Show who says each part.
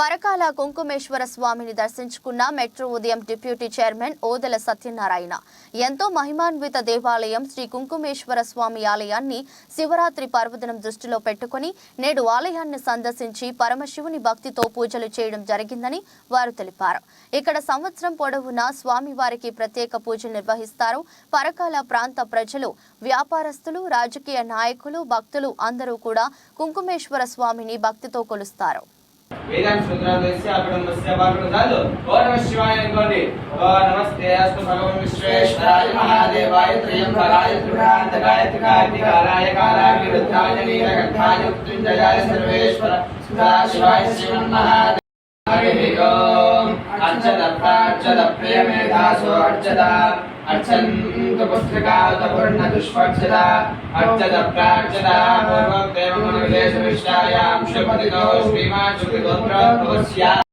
Speaker 1: పరకాల కుంకుమేశ్వర స్వామిని దర్శించుకున్న మెట్రో ఉదయం డిప్యూటీ చైర్మన్ ఓదెల సత్యనారాయణ. ఎంతో మహిమాన్విత దేవాలయం శ్రీ కుంకుమేశ్వర స్వామి ఆలయాన్ని శివరాత్రి పర్వదినం దృష్టిలో పెట్టుకుని నేడు ఆలయాన్ని సందర్శించి పరమశివుని భక్తితో పూజలు చేయడం జరిగిందని వారు తెలిపారు. ఇక్కడ సంవత్సరం పొడవునా స్వామివారికి ప్రత్యేక పూజలు నిర్వహిస్తారు. పరకాల ప్రాంత ప్రజలు వ్యాపారస్తులు రాజకీయ నాయకులు భక్తులు అందరూ కూడా కుంకుమేశ్వర స్వామిని భక్తితో కొలుస్తారు.
Speaker 2: వేదాంత సూత్రాలయస్య అభిడంబస్య వారు చాలు ఓ నమ శివాయ అనుకోండి ఓ నమస్తే అస్తు భగవన్ విశ్వేశ్వరాయ మహాదేవాయ త్రయంబకాయ త్రిభ్రాంతకాయ త్రికార్తికారాయ కాలాగ్ని రుద్రాయ నీలకంఠాయ మృత్యుంజయాయ సర్వేశ్వర సదాశివాయ శ్రీమన్మహాదేవ మహాదేవ अर्चदप्रियमेधासो अर्चद। अर्चन्तु पुस्तकातपूर्णदुष्पर्चदा अर्चदप्रार्चदा पूर्वदेवमनुदेशविष्टायां शुभदितो श्रीमान् श्रुतिगोत्र भवस्या।